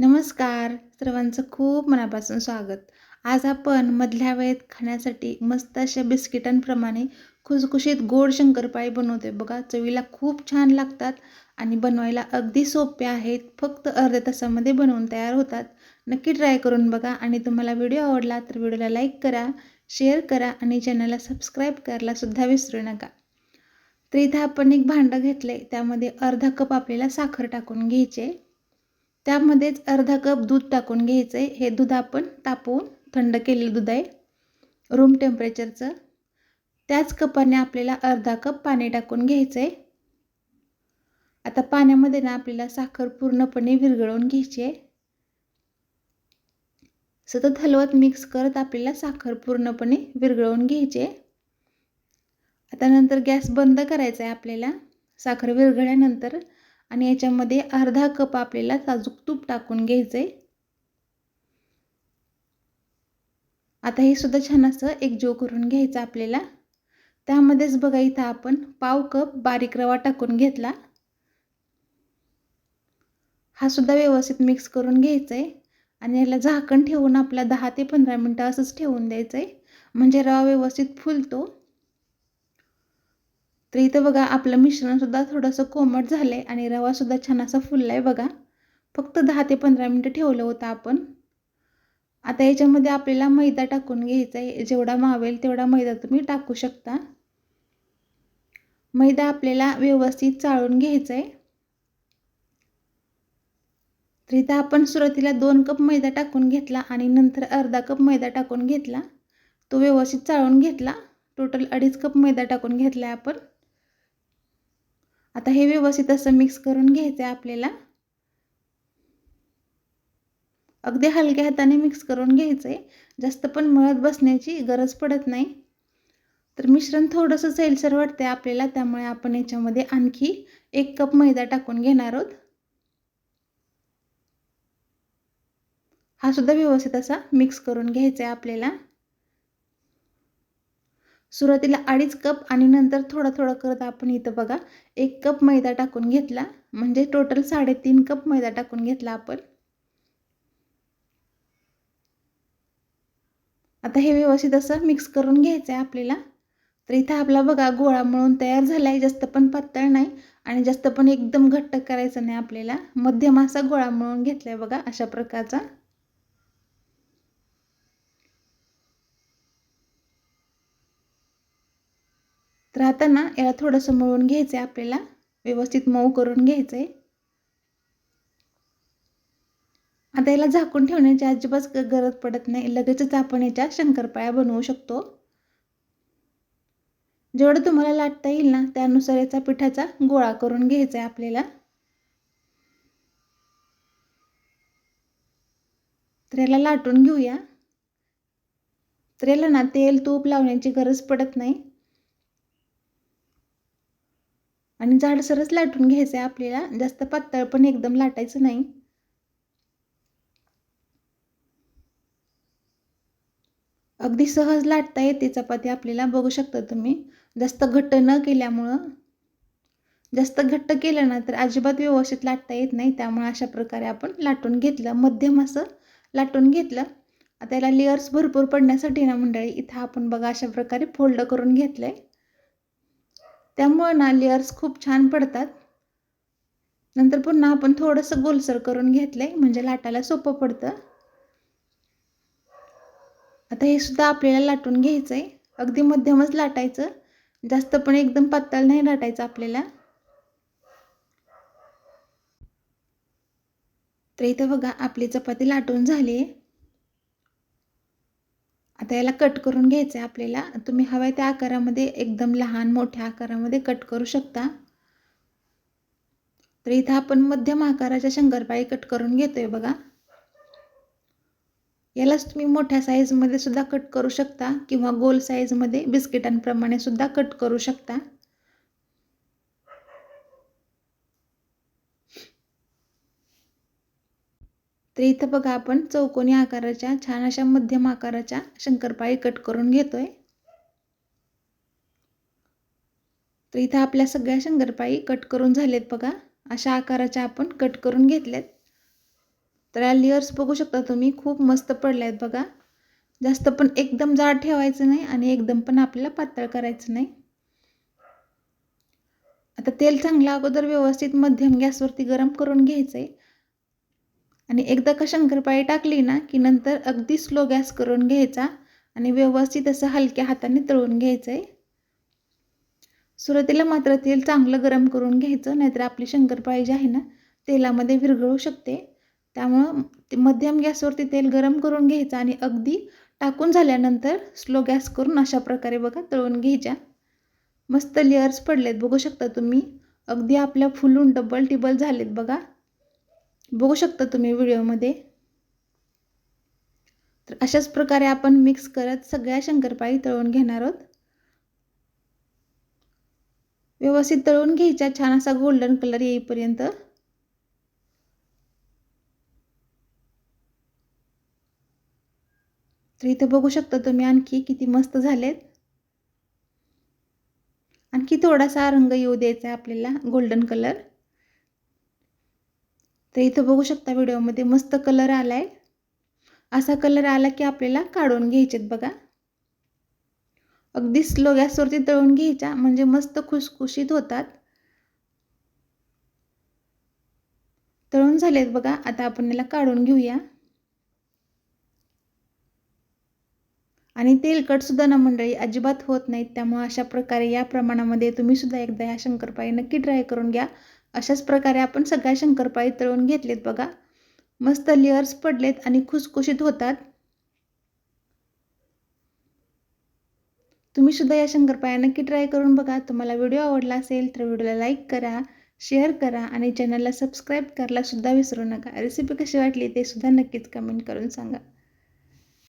नमस्कार. सर्वांचं खूप मनापासून स्वागत. आज आपण मधल्या वेळेत खाण्यासाठी मस्त अशा बिस्किटांप्रमाणे खुसखुशीत गोड शंकरपाळी बनवते बघा चवीला खूप छान लागतात आणि बनवायला अगदी सोपे आहेत. फक्त अर्ध्या तासामध्ये बनवून तयार होतात. नक्की ट्राय करून बघा आणि तुम्हाला व्हिडिओ आवडला तर व्हिडिओला लाईक करा शेअर करा आणि चॅनलला सबस्क्राईब करायलासुद्धा विसरू नका. तर इथं आपण एक भांडं घेतलं आहे त्यामध्ये अर्धा कप आपल्याला साखर टाकून घ्यायचे त्यामध्येच अर्धा कप दूध टाकून घ्यायचं आहे हे दूध आपण तापवून थंड केलेलं दूध आहे. रूम टेम्परेचरचं त्याच कपाने आपल्याला अर्धा कप पाणी टाकून घ्यायचं आहे आता पाण्यामध्ये ना आपल्याला साखर पूर्णपणे विरघळवून घ्यायची आहे. सतत हलवत मिक्स करत आपल्याला साखर पूर्णपणे विरघळवून घ्यायची आहे. आता नंतर गॅस बंद करायचा आहे आपल्याला. साखर विरघळल्यानंतर आणि याच्यामध्ये अर्धा कप आपल्याला साजूक तूप टाकून घ्यायचं आहे आता हे सुद्धा छान असं एकजीव करून घ्यायचं आपल्याला. त्यामध्येच बघा इथं आपण पाव कप बारीक रवा टाकून घेतला. हा सुद्धा व्यवस्थित मिक्स करून घ्यायचा आहे आणि याला झाकण ठेवून आपला दहा ते पंधरा मिनटं असंच ठेवून द्यायचं आहे म्हणजे रवा व्यवस्थित फुलतो. तर इथं बघा आपलं मिश्रणसुद्धा थोडंसं कोमट झालं आहे आणि रवासुद्धा छान असा फुलला आहे बघा. फक्त दहा ते पंधरा मिनटं ठेवलं होतं आपण. आता याच्यामध्ये आपल्याला मैदा टाकून घ्यायचा आहे जेवढा मावेल तेवढा मैदा तुम्ही टाकू शकता. मैदा आपल्याला व्यवस्थित चाळून घ्यायचा आहे तर इथं आपण सुरुवातीला दोन कप मैदा टाकून घेतला आणि नंतर अर्धा कप मैदा टाकून घेतला. तो व्यवस्थित चाळून घेतला. टोटल अडीच कप मैदा टाकून घेतला आहे आपण. आता हे व्यवस्थित असं मिक्स करून घ्यायचं आहे आपल्याला. अगदी हलक्या हाताने मिक्स करून घ्यायचं आहे जास्त पण मळत बसण्याची गरज पडत नाही. तर मिश्रण थोडंसं सैलसर वाटते आपल्याला त्यामुळे आपण याच्यामध्ये आणखी एक कप मैदा टाकून घेणार आहोत. हा सुद्धा व्यवस्थित असा मिक्स करून घ्यायचा आहे आपल्याला. सुरुवातीला अडीच कप आणि नंतर थोडा थोडा करत आपण इथं बघा एक कप मैदा टाकून घेतला. म्हणजे टोटल साडेतीन कप मैदा टाकून घेतला आपण. आता हे व्यवस्थित असं मिक्स करून घ्यायचं आहे आपल्याला. तर इथं आपला बघा गोळा मळून तयार झाला आहे जास्त पण पातळ नाही आणि जास्त पण एकदम घट्ट करायचं नाही आपल्याला. मध्यम असा गोळा मळून घेतला आहे बघा अशा प्रकारचा. तर आता ना याला थोडंसं मळून घ्यायचं आहे आपल्याला. व्यवस्थित मऊ करून घ्यायचं आहे आता याला झाकून ठेवण्याची अजिबात गरज पडत नाही. लगेचच आपण याच्या शंकरपाळ्या बनवू शकतो. जेवढं तुम्हाला लाटता येईल ना त्यानुसार याचा पिठाचा गोळा करून घ्यायचा आहे आपल्याला. तर याला लाटून घेऊया. तर याला ना तेल तूप लावण्याची गरज पडत नाही. आणि जाडसरच लाटून घ्यायचं आहे आपल्याला. जास्त पातळ पण एकदम लाटायचं नाही. अगदी सहज लाटता येते चपाती आपल्याला बघू शकता तुम्ही. जास्त घट्ट न केल्यामुळं. जास्त घट्ट केलं ना तर अजिबात व्यवस्थित लाटता येत नाही. त्यामुळे अशा प्रकारे आपण लाटून घेतलं. मध्यम असं लाटून घेतलं. आता याला लेअर्स भरपूर पडण्यासाठी ना मंडळी इथं आपण बघा अशा प्रकारे फोल्ड करून घेतलं आहे त्यामुळं ना लेअर्स खूप छान पडतात. नंतर पुन्हा आपण थोडंसं गोलसर करून घेतलं आहे म्हणजे लाटायला सोपं पडतं. आता हे सुद्धा आपल्याला लाटून घ्यायचं आहे अगदी मध्यमच लाटायचं. जास्त पण एकदम पातळ नाही लाटायचं आपल्याला. तर इथं बघा आपली चपाती लाटून झाली आहे आता याला कट करून घ्यायचं आहे आपल्याला. तुम्ही हव्या त्या आकारामध्ये एकदम लहान मोठ्या आकारामध्ये कट करू शकता. तर इथं आपण मध्यम आकाराच्या शंकरपाळी कट करून घेतोय बघा. यालाच तुम्ही मोठ्या साईजमध्ये सुद्धा कट करू शकता किंवा गोल साईजमध्ये बिस्किटांप्रमाणे सुद्धा कट करू शकता. तर इथं बघा आपण चौकोनी आकाराच्या छान अशा मध्यम आकाराच्या शंकरपाळी कट करून घेतोय. तर इथं आपल्या सगळ्या शंकरपाळी कट करून झालेत बघा. अशा आकाराच्या आपण कट करून घेतल्यात. तर या लेअर्स बघू शकता तुम्ही खूप मस्त पडले आहेत बघा. जास्त पण एकदम जाड ठेवायचं नाही आणि एकदम पण आपल्याला पातळ करायचं नाही. आता तेल चांगलं अगोदर व्यवस्थित मध्यम गॅसवरती गरम करून घ्यायचं आहे आणि एकदा का शंकरपाळी टाकली ना की नंतर अगदी स्लो गॅस करून घ्यायचा आणि व्यवस्थित असं हलक्या हाताने तळून घ्यायचं आहे सुरुवातीला मात्र तेल चांगलं गरम करून घ्यायचं नाहीतर आपली शंकरपाळी जी आहे ना तेलामध्ये विरघळू शकते. त्यामुळं ते मध्यम गॅसवरती तेल गरम करून घ्यायचं आणि अगदी टाकून झाल्यानंतर स्लो गॅस करून अशा प्रकारे बघा तळून घ्यायच्या. मस्त लेअर्स पडलेत बघू शकता तुम्ही. अगदी आपल्या फुलून डबल टिबल झालेत बघा. बघू शकता तुम्ही व्हिडिओमध्ये. तर अशाच प्रकारे आपण मिक्स करत सगळ्या शंकरपाळी तळून घेणार आहोत. व्यवस्थित तळून घ्यायच्या छान असा गोल्डन कलर येईपर्यंत. तर इथे बघू शकता तुम्ही आणखी किती मस्त झालेत. आणखी थोडासा रंग येऊ द्यायचा आहे आपल्याला गोल्डन कलर तर इथं बघू शकता व्हिडिओमध्ये मस्त कलर आला आहे असा कलर आला की आपल्याला काढून घ्यायचेत बघा. अगदी स्लो गॅसवरती तळून घ्यायच्या म्हणजे मस्त खुसखुशीत होतात. तळून झालेत बघा आता आपण याला काढून घेऊया. आणि तेलकटसुद्धा ना मंडळी अजिबात होत नाहीत त्यामुळे अशा प्रकारे या प्रमाणामध्ये तुम्ही सुद्धा एकदा ह्या शंकरपाळी नक्की ट्राय करून घ्या. अशाच प्रकारे आपण सगळ्या शंकरपाळी तळून घेतलेत बघा. मस्त लेअर्स पडलेत आणि खुसखुशीत होतात. तुम्ही सुद्धा या शंकरपाळ्या नक्की ट्राय करून बघा. तुम्हाला व्हिडिओ आवडला असेल तर व्हिडिओला लाईक करा शेअर करा आणि चॅनलला सबस्क्राईब करायला सुद्धा विसरू नका. रेसिपी कशी वाटली ते सुद्धा नक्कीच कमेंट करून सांगा.